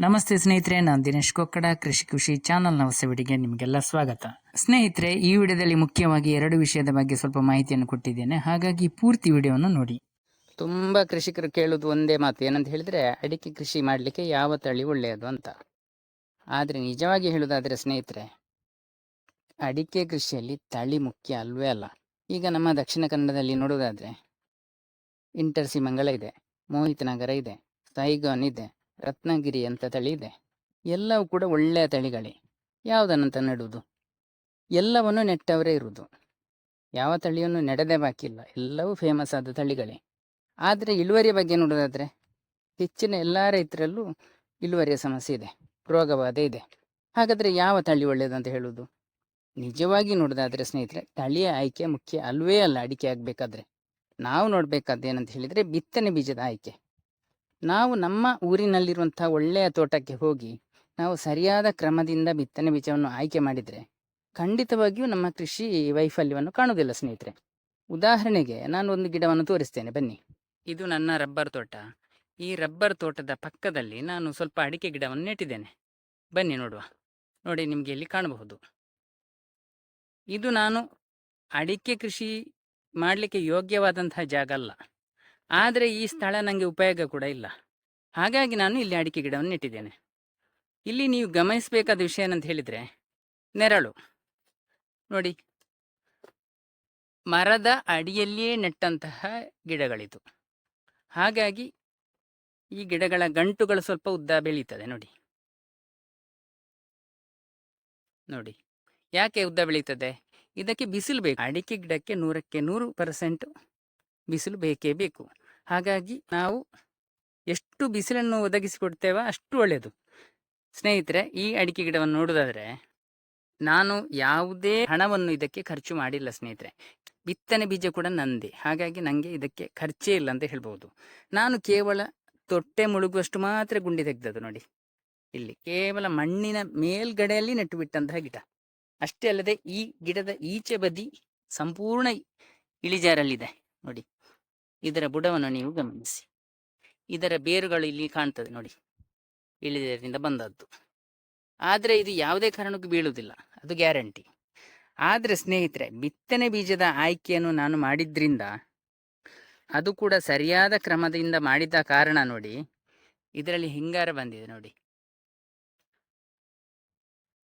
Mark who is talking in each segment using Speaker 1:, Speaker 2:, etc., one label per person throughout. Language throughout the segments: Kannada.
Speaker 1: ನಮಸ್ತೆ ಸ್ನೇಹಿತರೆ, ನಾನು ದಿನೇಶ್ ಕೊಕ್ಕಡ, ಕೃಷಿ ಖುಷಿ ಚಾನಲ್ನ ಹೊಸ ವಿಡಿಗೆ ನಿಮಗೆಲ್ಲ ಸ್ವಾಗತ. ಸ್ನೇಹಿತರೆ, ಈ ವಿಡಿಯೋದಲ್ಲಿ ಮುಖ್ಯವಾಗಿ ಎರಡು ವಿಷಯದ ಬಗ್ಗೆ ಸ್ವಲ್ಪ ಮಾಹಿತಿಯನ್ನು ಕೊಟ್ಟಿದ್ದೇನೆ. ಹಾಗಾಗಿ ಪೂರ್ತಿ ವಿಡಿಯೋವನ್ನು ನೋಡಿ. ತುಂಬ ಕೃಷಿಕರು ಕೇಳೋದು ಒಂದೇ ಮಾತು. ಏನಂತ ಹೇಳಿದ್ರೆ, ಅಡಿಕೆ ಕೃಷಿ ಮಾಡಲಿಕ್ಕೆ ಯಾವ ತಳಿ ಒಳ್ಳೆಯದು ಅಂತ. ಆದರೆ ನಿಜವಾಗಿ ಹೇಳೋದಾದರೆ ಸ್ನೇಹಿತರೆ, ಅಡಿಕೆ ಕೃಷಿಯಲ್ಲಿ ತಳಿ ಮುಖ್ಯ ಅಲ್ವೇ ಅಲ್ಲ. ಈಗ ನಮ್ಮ ದಕ್ಷಿಣ ಕನ್ನಡದಲ್ಲಿ ನೋಡೋದಾದ್ರೆ ಇಂಟರ್ಸಿ ಮಂಗಳ ಇದೆ ಮೋಹಿತ್ ನಗರ ಇದೆ, ಸೈಗಾನ್ ಇದೆ ರತ್ನಗಿರಿ ಅಂತ ತಳಿ ಇದೆ. ಎಲ್ಲವೂ ಕೂಡ ಒಳ್ಳೆಯ ತಳಿಗಳೇ. ಯಾವುದನ್ನಂತ ನೆಡುವುದು ಎಲ್ಲವನ್ನು ನೆಟ್ಟವರೇ ಇರುವುದು ಯಾವ ತಳಿಯನ್ನು ನೆಡದೆ ಬಾಕಿ ಇಲ್ಲ. ಎಲ್ಲವೂ ಫೇಮಸ್ ಆದ ತಳಿಗಳೇ. ಆದರೆ ಇಳುವರಿಯ ಬಗ್ಗೆ ನೋಡೋದಾದರೆ, ಹೆಚ್ಚಿನ ಎಲ್ಲ ರೈತರಲ್ಲೂ ಇಳುವರಿಯ ಸಮಸ್ಯೆ ಇದೆ. ರೋಗಬಾಧೆ ಇದೆ. ಹಾಗಾದರೆ ಯಾವ ತಳಿ ಒಳ್ಳೆಯದಂತ ಹೇಳುವುದು ನಿಜವಾಗಿ ನೋಡೋದಾದರೆ ಸ್ನೇಹಿತರೆ, ತಳಿಯ ಆಯ್ಕೆ ಮುಖ್ಯ ಅಲ್ವೇ ಅಲ್ಲ ಅಡಿಕೆ ಆಗಬೇಕಾದ್ರೆ. ನಾವು ನೋಡಬೇಕಾದ ಏನಂತ ಹೇಳಿದರೆ ಬಿತ್ತನೆ ಬೀಜದ ಆಯ್ಕೆ. ನಾವು ನಮ್ಮ ಊರಿನಲ್ಲಿರುವಂಥ ಒಳ್ಳೆಯ ತೋಟಕ್ಕೆ ಹೋಗಿ, ನಾವು ಸರಿಯಾದ ಕ್ರಮದಿಂದ ಬಿತ್ತನೆ ಬೀಜವನ್ನು ಆಯ್ಕೆ ಮಾಡಿದರೆ, ಖಂಡಿತವಾಗಿಯೂ ನಮ್ಮ ಕೃಷಿ ವೈಫಲ್ಯವನ್ನು ಕಾಣುವುದಿಲ್ಲ, ಸ್ನೇಹಿತರೆ. ಉದಾಹರಣೆಗೆ ನಾನು ಒಂದು ಗಿಡವನ್ನು ತೋರಿಸ್ತೇನೆ, ಬನ್ನಿ. ಇದು ನನ್ನ ರಬ್ಬರ್ ತೋಟ. ಈ ರಬ್ಬರ್ ತೋಟದ ಪಕ್ಕದಲ್ಲಿ ನಾನು ಸ್ವಲ್ಪ ಅಡಿಕೆ ಗಿಡವನ್ನು ನೆಟ್ಟಿದ್ದೇನೆ. ಬನ್ನಿ ನೋಡುವ. ನೋಡಿ, ನಿಮಗೆ ಇಲ್ಲಿ ಕಾಣಬಹುದು. ಇದು ನಾನು ಅಡಿಕೆ ಕೃಷಿ ಮಾಡಲಿಕ್ಕೆ ಯೋಗ್ಯವಾದಂತಹ ಜಾಗ ಅಲ್ಲ. ಆದರೆ ಈ ಸ್ಥಳ ನನಗೆ ಉಪಯೋಗ ಕೂಡ ಇಲ್ಲ. ಹಾಗಾಗಿ ನಾನು ಇಲ್ಲಿ ಅಡಿಕೆ ಗಿಡವನ್ನು ನೆಟ್ಟಿದ್ದೇನೆ. ಇಲ್ಲಿ ನೀವು ಗಮನಿಸಬೇಕಾದ ವಿಷಯ ಏನಂತ ಹೇಳಿದರೆ, ನೆರಳು. ನೋಡಿ. ಮರದ ಅಡಿಯಲ್ಲಿಯೇ ನೆಟ್ಟಂತಹ ಗಿಡಗಳಿತು ಹಾಗಾಗಿ ಈ ಗಿಡಗಳ ಗಂಟುಗಳು ಸ್ವಲ್ಪ ಉದ್ದ ಬೆಳೀತದೆ, ನೋಡಿ. ನೋಡಿ. ಯಾಕೆ ಉದ್ದ ಬೆಳೀತದೆ? ಇದಕ್ಕೆ ಬಿಸಿಲು ಬೇಕು. ಅಡಿಕೆ ಗಿಡಕ್ಕೆ ನೂರಕ್ಕೆ ನೂರು ಪರ್ಸೆಂಟ್ ಬಿಸಿಲು ಬೇಕೇ ಬೇಕು. ಹಾಗಾಗಿ ನಾವು ಎಷ್ಟು ಬಿಸಿಲನ್ನು ಒದಗಿಸಿಕೊಡ್ತೇವೋ ಅಷ್ಟು ಒಳ್ಳೆಯದು. ಸ್ನೇಹಿತರೆ, ಈ ಅಡಿಕೆ ಗಿಡವನ್ನು ನೋಡೋದಾದರೆ ನಾನು ಯಾವುದೇ ಹಣವನ್ನು ಇದಕ್ಕೆ ಖರ್ಚು ಮಾಡಿಲ್ಲ ಸ್ನೇಹಿತರೆ. ಬಿತ್ತನೆ ಬೀಜ ಕೂಡ ನಂದೆ. ಹಾಗಾಗಿ ನನಗೆ ಇದಕ್ಕೆ ಖರ್ಚೇ ಇಲ್ಲ ಅಂತ ಹೇಳ್ಬೋದು ನಾನು ಕೇವಲ ತೊಟ್ಟೆ ಮುಳುಗುವಷ್ಟು ಮಾತ್ರ ಗುಂಡಿ ತೆಗೆದದ್ದು ನೋಡಿ. ಇಲ್ಲಿ ಕೇವಲ ಮಣ್ಣಿನ ಮೇಲ್ಗಡೆಯಲ್ಲಿ ನೆಟ್ಟು ಬಿಟ್ಟಂತಹ ಗಿಡ. ಅಷ್ಟೇ ಅಲ್ಲದೆ ಈ ಗಿಡದ ಈಚೆ ಬದಿ ಸಂಪೂರ್ಣ ಇಳಿಜಾರಲ್ಲಿದೆ. ನೋಡಿ. ಇದರ ಬುಡವನ್ನು ನೀವು ಗಮನಿಸಿ. ಇದರ ಬೇರುಗಳು ಇಲ್ಲಿ ಕಾಣ್ತದೆ ನೋಡಿ. ಇಳಿದರಿಂದ ಬಂದದ್ದು. ಆದರೆ ಇದು ಯಾವುದೇ ಕಾರಣಕ್ಕೂ ಬೀಳುವುದಿಲ್ಲ. ಅದು ಗ್ಯಾರಂಟಿ. ಆದರೆ ಸ್ನೇಹಿತರೆ, ಬಿತ್ತನೆ ಬೀಜದ ಆಯ್ಕೆಯನ್ನು ನಾನು ಮಾಡಿದ್ರಿಂದ, ಅದು ಕೂಡ ಸರಿಯಾದ ಕ್ರಮದಿಂದ ಮಾಡಿದ ಕಾರಣ ನೋಡಿ, ಇದರಲ್ಲಿ ಹಿಂಗಾರ ಬಂದಿದೆ ನೋಡಿ.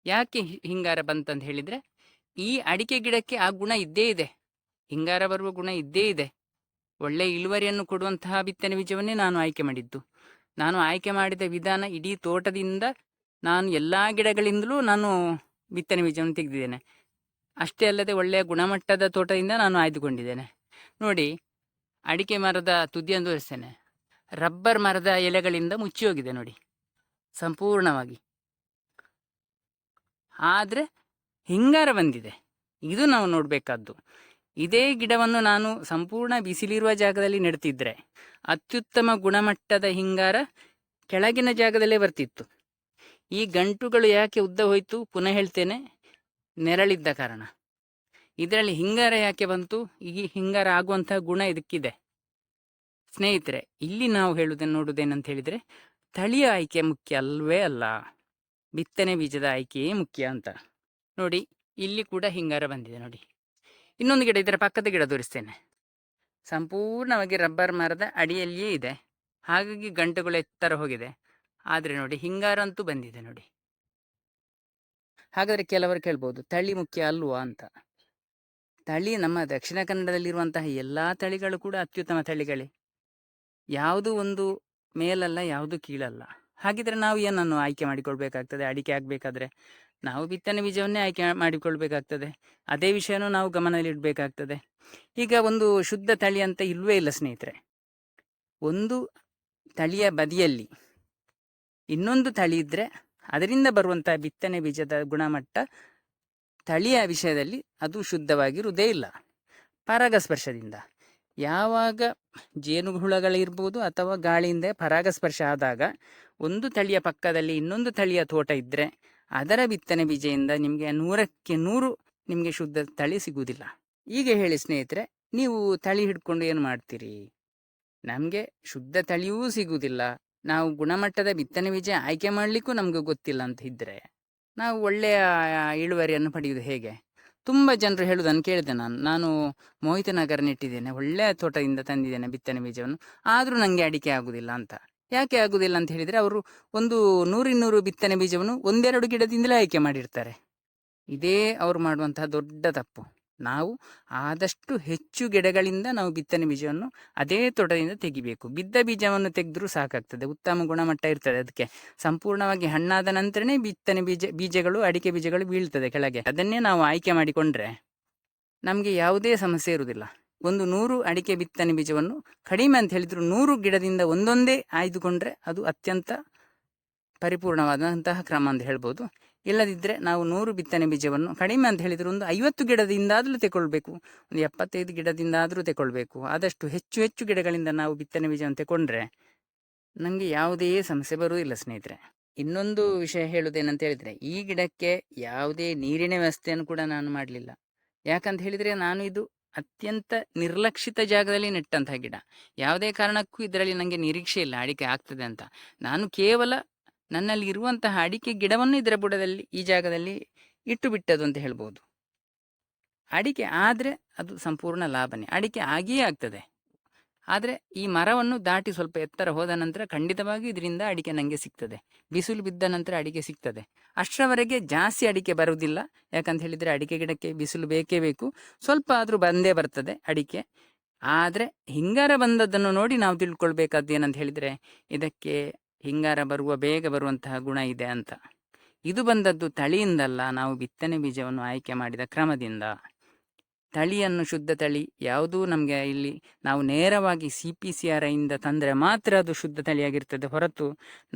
Speaker 1: ಯಾಕೆ ಹಿಂಗಾರ ಬಂತಂತ ಹೇಳಿದರೆ, ಈ ಅಡಿಕೆ ಗಿಡಕ್ಕೆ ಆ ಗುಣ ಇದ್ದೇ ಇದೆ. ಹಿಂಗಾರ ಬರುವ ಗುಣ ಇದ್ದೇ ಇದೆ. ಒಳ್ಳೆಯ ಇಳುವರಿಯನ್ನು ಕೊಡುವಂತಹ ಬಿತ್ತನೆ ಬೀಜವನ್ನೇ ನಾನು ಆಯ್ಕೆ ಮಾಡಿದ್ದು. ನಾನು ಆಯ್ಕೆ ಮಾಡಿದ ವಿಧಾನ ಇಡೀ ತೋಟದಿಂದ ನಾನು ಎಲ್ಲ ಗಿಡಗಳಿಂದಲೂ ನಾನು ಬಿತ್ತನೆ ಬೀಜವನ್ನು ತೆಗೆದಿದ್ದೇನೆ. ಅಷ್ಟೇ ಅಲ್ಲದೆ ಒಳ್ಳೆಯ ಗುಣಮಟ್ಟದ ತೋಟದಿಂದ ನಾನು ಆಯ್ದುಕೊಂಡಿದ್ದೇನೆ. ನೋಡಿ, ಅಡಿಕೆ ಮರದ ತುದಿಯನ್ನು ತೋರಿಸ್ತೇನೆ. ರಬ್ಬರ್ ಮರದ ಎಲೆಗಳಿಂದ ಮುಚ್ಚಿ ಹೋಗಿದೆ ನೋಡಿ, ಸಂಪೂರ್ಣವಾಗಿ. ಆದರೆ ಹಿಂಗಾರ ಬಂದಿದೆ. ಇದು ನಾವು ನೋಡಬೇಕಾದ್ದು. ಇದೇ ಗಿಡವನ್ನು ನಾನು ಸಂಪೂರ್ಣ ಬಿಸಿಲಿರುವ ಜಾಗದಲ್ಲಿ ನೆಡ್ತಿದ್ರೆ ಅತ್ಯುತ್ತಮ ಗುಣಮಟ್ಟದ ಹಿಂಗಾರ ಕೆಳಗಿನ ಜಾಗದಲ್ಲೇ ಬರ್ತಿತ್ತು. ಈ ಗಂಟುಗಳು ಯಾಕೆ ಉದ್ದ ಹೋಯಿತು ಪುನಃ ಹೇಳ್ತೇನೆ. ನೆರಳಿದ್ದ ಕಾರಣ. ಇದರಲ್ಲಿ ಹಿಂಗಾರ ಯಾಕೆ ಬಂತು? ಈ ಹಿಂಗಾರ ಆಗುವಂತಹ ಗುಣ ಇದಕ್ಕಿದೆ. ಸ್ನೇಹಿತರೆ, ಇಲ್ಲಿ ನಾವು ಹೇಳುವುದನ್ನು ನೋಡುವುದೇನಂತ ಹೇಳಿದರೆ ತಳಿಯ ಆಯ್ಕೆ ಮುಖ್ಯ ಅಲ್ವೇ ಅಲ್ಲ. ಬಿತ್ತನೆ ಬೀಜದ ಆಯ್ಕೆಯೇ ಮುಖ್ಯ ಅಂತ. ನೋಡಿ, ಇಲ್ಲಿ ಕೂಡ ಹಿಂಗಾರ ಬಂದಿದೆ ನೋಡಿ. ಇನ್ನೊಂದು ಗಿಡ ಇದರ ಪಕ್ಕದ ಗಿಡ ತೋರಿಸ್ತೇನೆ. ಸಂಪೂರ್ಣವಾಗಿ ರಬ್ಬರ್ ಮರದ ಅಡಿಯಲ್ಲಿಯೇ ಇದೆ. ಹಾಗಾಗಿ ಗಂಟುಗಳು ಎತ್ತರ ಹೋಗಿದೆ. ಆದರೆ ನೋಡಿ, ಹಿಂಗಾರ ಅಂತೂ ಬಂದಿದೆ ನೋಡಿ. ಹಾಗಾದರೆ ಕೆಲವರು ಕೇಳ್ಬೋದು, ತಳಿ ಮುಖ್ಯ ಅಲ್ವಾ? ಅಂತ. ತಳಿ ನಮ್ಮ ದಕ್ಷಿಣ ಕನ್ನಡದಲ್ಲಿರುವಂತಹ ಎಲ್ಲ ತಳಿಗಳು ಕೂಡ ಅತ್ಯುತ್ತಮ ತಳಿಗಳೇ. ಯಾವುದು ಒಂದು ಮೇಲಲ್ಲ, ಯಾವುದು ಕೀಳಲ್ಲ. ಹಾಗಿದ್ರೆ ನಾವು ಏನನ್ನು ಆಯ್ಕೆ ಮಾಡಿಕೊಳ್ಬೇಕಾಗ್ತದೆ? ಅಡಿಕೆ ಆಗಬೇಕಾದ್ರೆ ನಾವು ಬಿತ್ತನೆ ಬೀಜವನ್ನೇ ಆಯ್ಕೆ ಮಾಡಿಕೊಳ್ಬೇಕಾಗ್ತದೆ. ಅದೇ ವಿಷಯನೂ ನಾವು ಗಮನದಲ್ಲಿಡಬೇಕಾಗ್ತದೆ. ಈಗ ಒಂದು ಶುದ್ಧ ತಳಿ ಅಂತ ಇಲ್ವೇ ಇಲ್ಲ ಸ್ನೇಹಿತರೆ. ಒಂದು ತಳಿಯ ಬದಿಯಲ್ಲಿ ಇನ್ನೊಂದು ತಳಿ ಇದ್ದರೆ ಅದರಿಂದ ಬರುವಂಥ ಬಿತ್ತನೆ ಬೀಜದ ಗುಣಮಟ್ಟ ತಳಿಯ ವಿಷಯದಲ್ಲಿ ಅದು ಶುದ್ಧವಾಗಿರುವುದೇ ಇಲ್ಲ. ಪರಾಗಸ್ಪರ್ಶದಿಂದ. ಯಾವಾಗ ಜೇನುಹುಳಗಳಿರ್ಬೋದು ಅಥವಾ ಗಾಳಿಯಿಂದ ಪರಾಗಸ್ಪರ್ಶ ಆದಾಗ ಒಂದು ತಳಿಯ ಪಕ್ಕದಲ್ಲಿ ಇನ್ನೊಂದು ತಳಿಯ ತೋಟ ಇದ್ದರೆ ಅದರ ಬಿತ್ತನೆ ಬೀಜದಿಂದ ನಿಮಗೆ ನೂರಕ್ಕೆ ನೂರು ನಿಮಗೆ ಶುದ್ಧ ತಳಿ ಸಿಗುವುದಿಲ್ಲ. ಈಗ ಹೇಳಿ ಸ್ನೇಹಿತರೆ, ನೀವು ತಳಿ ಹಿಡ್ಕೊಂಡು ಏನು ಮಾಡ್ತೀರಿ? ನಮಗೆ ಶುದ್ಧ ತಳಿಯೂ ಸಿಗುವುದಿಲ್ಲ. ನಾವು ಗುಣಮಟ್ಟದ ಬಿತ್ತನೆ ಬೀಜ ಆಯ್ಕೆ ಮಾಡಲಿಕ್ಕೂ ನಮಗೆ ಗೊತ್ತಿಲ್ಲ ಅಂತ ಇದ್ದರೆ ನಾವು ಒಳ್ಳೆಯ ಇಳುವರಿಯನ್ನು ಪಡೆಯುವುದು ಹೇಗೆ? ತುಂಬ ಜನರು ಹೇಳುವುದನ್ನು ಕೇಳಿದೆ ನಾನು. ನಾನು ಮೋಹಿತ ನಗರ ನೆಟ್ಟಿದ್ದೇನೆ ಒಳ್ಳೆಯ ತೋಟದಿಂದ ತಂದಿದ್ದೇನೆ ಬಿತ್ತನೆ ಬೀಜವನ್ನು. ಆದರೂ ನನಗೆ ಅಡಿಕೆ ಆಗುವುದಿಲ್ಲ ಅಂತ. ಯಾಕೆ ಆಗುವುದಿಲ್ಲ ಅಂತ ಹೇಳಿದರೆ ಅವರು ಒಂದು ನೂರಿನ್ನೂರು ಬಿತ್ತನೆ ಬೀಜವನ್ನು ಒಂದೆರಡು ಗಿಡದಿಂದಲೇ ಆಯ್ಕೆ ಮಾಡಿರ್ತಾರೆ. ಇದೇ ಅವರು ಮಾಡುವಂತಹ ದೊಡ್ಡ ತಪ್ಪು. ನಾವು ಆದಷ್ಟು ಹೆಚ್ಚು ಗಿಡಗಳಿಂದ ನಾವು ಬಿತ್ತನೆ ಬೀಜವನ್ನು ಅದೇ ತೋಟದಿಂದ ತೆಗಿಬೇಕು. ಬಿದ್ದ ಬೀಜವನ್ನು ತೆಗೆದ್ರೂ ಸಾಕಾಗ್ತದೆ. ಉತ್ತಮ ಗುಣಮಟ್ಟ ಇರ್ತದೆ ಅದಕ್ಕೆ. ಸಂಪೂರ್ಣವಾಗಿ ಹಣ್ಣಾದ ನಂತರನೇ ಬಿತ್ತನೆ ಬೀಜ, ಬೀಜಗಳು, ಅಡಿಕೆ ಬೀಜಗಳು ಬೀಳ್ತದೆ ಕೆಳಗೆ. ಅದನ್ನೇ ನಾವು ಆಯ್ಕೆ ಮಾಡಿಕೊಂಡ್ರೆ ನಮಗೆ ಯಾವುದೇ ಸಮಸ್ಯೆ ಇರುವುದಿಲ್ಲ. ಒಂದು ನೂರು ಅಡಿಕೆ ಬಿತ್ತನೆ ಬೀಜವನ್ನು ಕಡಿಮೆ ಅಂತ ಹೇಳಿದ್ರು ನೂರು ಗಿಡದಿಂದ ಒಂದೊಂದೇ ಆಯ್ದುಕೊಂಡ್ರೆ ಅದು ಅತ್ಯಂತ ಪರಿಪೂರ್ಣವಾದಂತಹ ಕ್ರಮ ಅಂತ ಹೇಳ್ಬೋದು. ಇಲ್ಲದಿದ್ದರೆ ನಾವು ನೂರು ಬಿತ್ತನೆ ಬೀಜವನ್ನು ಕಡಿಮೆ ಅಂತ ಹೇಳಿದರೆ ಒಂದು ಐವತ್ತು ಗಿಡದಿಂದಾದರೂ ತಗೊಳ್ಬೇಕು ಒಂದು ಎಪ್ಪತ್ತೈದು ಗಿಡದಿಂದಾದರೂ ತಗೊಳ್ಬೇಕು ಆದಷ್ಟು ಹೆಚ್ಚು ಹೆಚ್ಚು ಗಿಡಗಳಿಂದ ನಾವು ಬಿತ್ತನೆ ಬೀಜವನ್ನು ತಗೊಂಡ್ರೆ ನನಗೆ ಯಾವುದೇ ಸಮಸ್ಯೆ ಬರುವುದಿಲ್ಲ ಸ್ನೇಹಿತರೆ. ಇನ್ನೊಂದು ವಿಷಯ ಹೇಳುವುದೇನಂತ ಹೇಳಿದರೆ ಈ ಗಿಡಕ್ಕೆ ಯಾವುದೇ ನೀರಿನ ವ್ಯವಸ್ಥೆಯನ್ನು ಕೂಡ ನಾನು ಮಾಡಲಿಲ್ಲ. ಯಾಕಂತ ಹೇಳಿದರೆ ನಾನು ಇದು ಅತ್ಯಂತ ನಿರ್ಲಕ್ಷಿತ ಜಾಗದಲ್ಲಿ ನೆಟ್ಟಂತಹ ಗಿಡ. ಯಾವುದೇ ಕಾರಣಕ್ಕೂ ಇದರಲ್ಲಿ ನನಗೆ ನಿರೀಕ್ಷೆ ಇಲ್ಲ, ಅಡಿಕೆ ಆಗ್ತದೆ ಅಂತ. ನಾನು ಕೇವಲ ನನ್ನಲ್ಲಿ ಇರುವಂತಹ ಅಡಿಕೆ ಗಿಡವನ್ನು ಇದರ ಬುಡದಲ್ಲಿ, ಈ ಜಾಗದಲ್ಲಿ ಇಟ್ಟು ಬಿಟ್ಟದು ಅಂತ ಹೇಳ್ಬೋದು. ಅಡಿಕೆ ಆದರೆ ಅದು ಸಂಪೂರ್ಣ ಲಾಭನೇ. ಅಡಿಕೆ ಆಗಿಯೇ ಆಗ್ತದೆ. ಆದರೆ ಈ ಮರವನ್ನು ದಾಟಿ ಸ್ವಲ್ಪ ಎತ್ತರ ಹೋದ ನಂತರ ಖಂಡಿತವಾಗಿ ಇದರಿಂದ ಅಡಿಕೆ ನನಗೆ ಸಿಗ್ತದೆ. ಬಿಸಿಲು ಬಿದ್ದ ನಂತರ ಅಡಿಕೆ ಸಿಗ್ತದೆ. ಅಷ್ಟರವರೆಗೆ ಜಾಸ್ತಿ ಅಡಿಕೆ ಬರುವುದಿಲ್ಲ. ಯಾಕಂತ ಹೇಳಿದರೆ ಅಡಿಕೆ ಗಿಡಕ್ಕೆ ಬಿಸಿಲು ಬೇಕೇ ಬೇಕು. ಸ್ವಲ್ಪ ಆದರೂ ಬಂದೇ ಬರ್ತದೆ ಅಡಿಕೆ. ಆದರೆ ಹಿಂಗಾರ ಬಂದದ್ದನ್ನು ನೋಡಿ ನಾವು ತಿಳ್ಕೊಳ್ಬೇಕಾದ್ದು ಏನಂತ ಹೇಳಿದರೆ ಇದಕ್ಕೆ ಹಿಂಗಾರ ಬರುವ ಬೇಗ ಬರುವಂತಹ ಗುಣ ಇದೆ ಅಂತ. ಇದು ಬಂದದ್ದು ತಳಿಯಿಂದಲ್ಲ, ನಾವು ಬಿತ್ತನೆ ಬೀಜವನ್ನು ಆಯ್ಕೆ ಮಾಡಿದ ಕ್ರಮದಿಂದ. ತಳಿಯನ್ನು ಶುದ್ಧ ತಳಿ, ಯಾವುದೂ ನಮಗೆ ಇಲ್ಲಿ ನಾವು ನೇರವಾಗಿ ಸಿ ಪಿ ಸಿ ಆರ್ ಐಯಿಂದ ತಂದರೆ ಮಾತ್ರ ಅದು ಶುದ್ಧ ತಳಿಯಾಗಿರ್ತದೆ. ಹೊರತು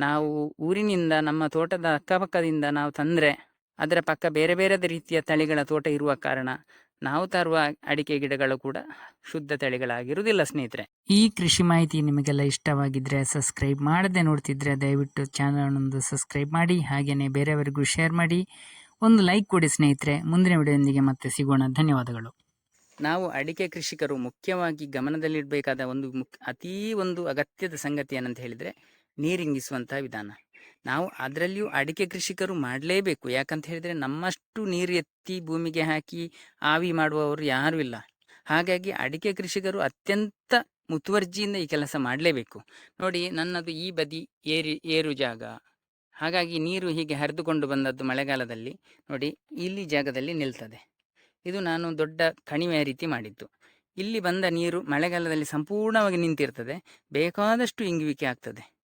Speaker 1: ನಾವು ಊರಿನಿಂದ, ನಮ್ಮ ತೋಟದ ಅಕ್ಕಪಕ್ಕದಿಂದ ನಾವು ತಂದರೆ ಅದರ ಪಕ್ಕ ಬೇರೆ ಬೇರೆ ರೀತಿಯ ತಳಿಗಳ ತೋಟ ಇರುವ ಕಾರಣ ನಾವು ತರುವ ಅಡಿಕೆ ಗಿಡಗಳು ಕೂಡ ಶುದ್ಧ ತಳಿಗಳಾಗಿರುವುದಿಲ್ಲ ಸ್ನೇಹಿತರೆ. ಈ ಕೃಷಿ ಮಾಹಿತಿ ನಿಮಗೆಲ್ಲ ಇಷ್ಟವಾಗಿದ್ರೆ ಸಬ್ಸ್ಕ್ರೈಬ್ ಮಾಡದೆ ನೋಡ್ತಿದ್ರೆ ದಯವಿಟ್ಟು ಚಾನಲ್ ಒಂದು ಸಬ್ಸ್ಕ್ರೈಬ್ ಮಾಡಿ ಹಾಗೆಯೇ ಬೇರೆಯವರಿಗೂ ಶೇರ್ ಮಾಡಿ. ಒಂದು ಲೈಕ್ ಕೊಡಿ ಸ್ನೇಹಿತರೆ. ಮುಂದಿನ ವಿಡಿಯೋದೊಂದಿಗೆ ಮತ್ತೆ ಸಿಗೋಣ. ಧನ್ಯವಾದಗಳು. ನಾವು ಅಡಿಕೆ ಕೃಷಿಕರು ಮುಖ್ಯವಾಗಿ ಗಮನದಲ್ಲಿಡಬೇಕಾದ ಒಂದು ಮುಕ್, ಅತೀ ಒಂದು ಅಗತ್ಯದ ಸಂಗತಿ ಏನಂತ ಹೇಳಿದರೆ ನೀರಿಂಗಿಸುವಂಥ ವಿಧಾನ. ನಾವು ಅದರಲ್ಲಿಯೂ ಅಡಿಕೆ ಕೃಷಿಕರು ಮಾಡಲೇಬೇಕು. ಯಾಕಂತ ಹೇಳಿದರೆ ನಮ್ಮಷ್ಟು ನೀರು ಎತ್ತಿ ಭೂಮಿಗೆ ಹಾಕಿ ಆವಿ ಮಾಡುವವರು ಯಾರೂ ಇಲ್ಲ. ಹಾಗಾಗಿ ಅಡಿಕೆ ಕೃಷಿಕರು ಅತ್ಯಂತ ಮುತುವರ್ಜಿಯಿಂದ ಈ ಕೆಲಸ ಮಾಡಲೇಬೇಕು. ನೋಡಿ, ನನ್ನದು ಈ ಬದಿ ಏರಿ, ಏರು ಜಾಗ. ಹಾಗಾಗಿ ನೀರು ಹೀಗೆ ಹರಿದುಕೊಂಡು ಬಂದದ್ದು ಮಳೆಗಾಲದಲ್ಲಿ. ನೋಡಿ, ಇಲ್ಲಿ ಜಾಗದಲ್ಲಿ ನಿಲ್ತದೆ. ಇದು ನಾನು ದೊಡ್ಡ ಕಣಿವೆಯ ರೀತಿ ಮಾಡಿದ್ದು. ಇಲ್ಲಿ ಬಂದ ನೀರು ಮಳೆಗಾಲದಲ್ಲಿ ಸಂಪೂರ್ಣವಾಗಿ ನಿಂತಿರ್ತದೆ, ಬೇಕಾದಷ್ಟು ಇಂಗುವಿಕೆ ಆಗ್ತದೆ.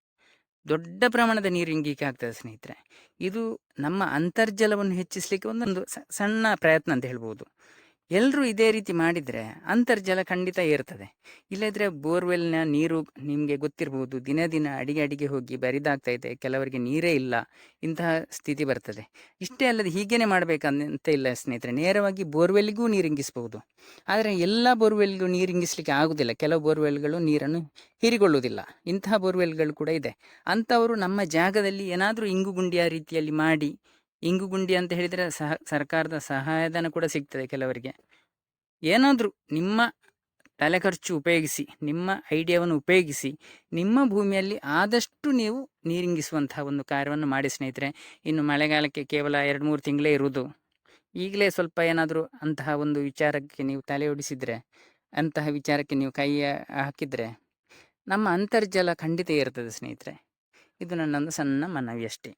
Speaker 1: ದೊಡ್ಡ ಪ್ರಮಾಣದ ನೀರು ಇಂಗಿಕೆ ಆಗ್ತದೆ ಸ್ನೇಹಿತರೆ. ಇದು ನಮ್ಮ ಅಂತರ್ಜಲವನ್ನು ಹೆಚ್ಚಿಸಲಿಕ್ಕೆ ಒಂದೊಂದು ಸಣ್ಣ ಪ್ರಯತ್ನ ಅಂತ ಹೇಳ್ಬೋದು. ಎಲ್ಲರೂ ಇದೇ ರೀತಿ ಮಾಡಿದರೆ ಅಂತರ್ಜಲ ಖಂಡಿತ ಏರ್ತದೆ. ಇಲ್ಲದ್ರೆ ಬೋರ್ವೆಲ್ನ ನೀರು ನಿಮಗೆ ಗೊತ್ತಿರ್ಬೋದು, ದಿನ ದಿನ ಅಡಿಗೆ ಅಡಿಗೆ ಹೋಗಿ ಬರಿದಾಗ್ತಾ ಕೆಲವರಿಗೆ ನೀರೇ ಇಲ್ಲ, ಇಂತಹ ಸ್ಥಿತಿ ಬರ್ತದೆ. ಇಷ್ಟೇ ಅಲ್ಲದೆ ಹೀಗೇನೆ ಮಾಡಬೇಕಂತ ಇಲ್ಲ ಸ್ನೇಹಿತರೆ, ನೇರವಾಗಿ ಬೋರ್ವೆಲ್ಗೂ ನೀರಿಂಗಿಸ್ಬೋದು. ಆದರೆ ಎಲ್ಲ ಬೋರ್ವೆಲ್ಗೂ ನೀರಿಂಗಿಸ್ಲಿಕ್ಕೆ ಆಗುವುದಿಲ್ಲ ಕೆಲವು ಬೋರ್ವೆಲ್ಗಳು ನೀರನ್ನು ಹೀರಿಕೊಳ್ಳುವುದಿಲ್ಲ, ಇಂತಹ ಬೋರ್ವೆಲ್ಗಳು ಕೂಡ ಇದೆ. ಅಂಥವರು ನಮ್ಮ ಜಾಗದಲ್ಲಿ ಏನಾದರೂ ಇಂಗುಗುಂಡಿಯ ರೀತಿಯಲ್ಲಿ ಮಾಡಿ ಇಂಗುಗುಂಡಿ ಅಂತ ಹೇಳಿದರೆ ಸಹ, ಸರ್ಕಾರದ ಸಹಾಯಧನ ಕೂಡ ಸಿಗ್ತದೆ ಕೆಲವರಿಗೆ. ಏನಾದರೂ ನಿಮ್ಮ ತಲೆ ಖರ್ಚು ಉಪಯೋಗಿಸಿ, ನಿಮ್ಮ ಐಡಿಯಾವನ್ನು ಉಪಯೋಗಿಸಿ, ನಿಮ್ಮ ಭೂಮಿಯಲ್ಲಿ ಆದಷ್ಟು ನೀವು ನೀರಿಂಗಿಸುವಂತಹ ಒಂದು ಕಾರ್ಯವನ್ನು ಮಾಡಿ ಸ್ನೇಹಿತರೆ. ಇನ್ನು ಮಳೆಗಾಲಕ್ಕೆ ಕೇವಲ ಎರಡು ಮೂರು ತಿಂಗಳೇ ಇರುವುದು. ಈಗಲೇ ಸ್ವಲ್ಪ ಏನಾದರೂ ಅಂತಹ ಒಂದು ವಿಚಾರಕ್ಕೆ ನೀವು ತಲೆ ಒಡಿಸಿದರೆ ಅಂತಹ ವಿಚಾರಕ್ಕೆ ನೀವು ಕೈ ಹಾಕಿದರೆ, ನಮ್ಮ ಅಂತರ್ಜಲ ಖಂಡಿತ ಇರ್ತದೆ ಸ್ನೇಹಿತರೆ. ಇದು ನನ್ನೊಂದು ಸಣ್ಣ ಮನವಿ ಅಷ್ಟೇ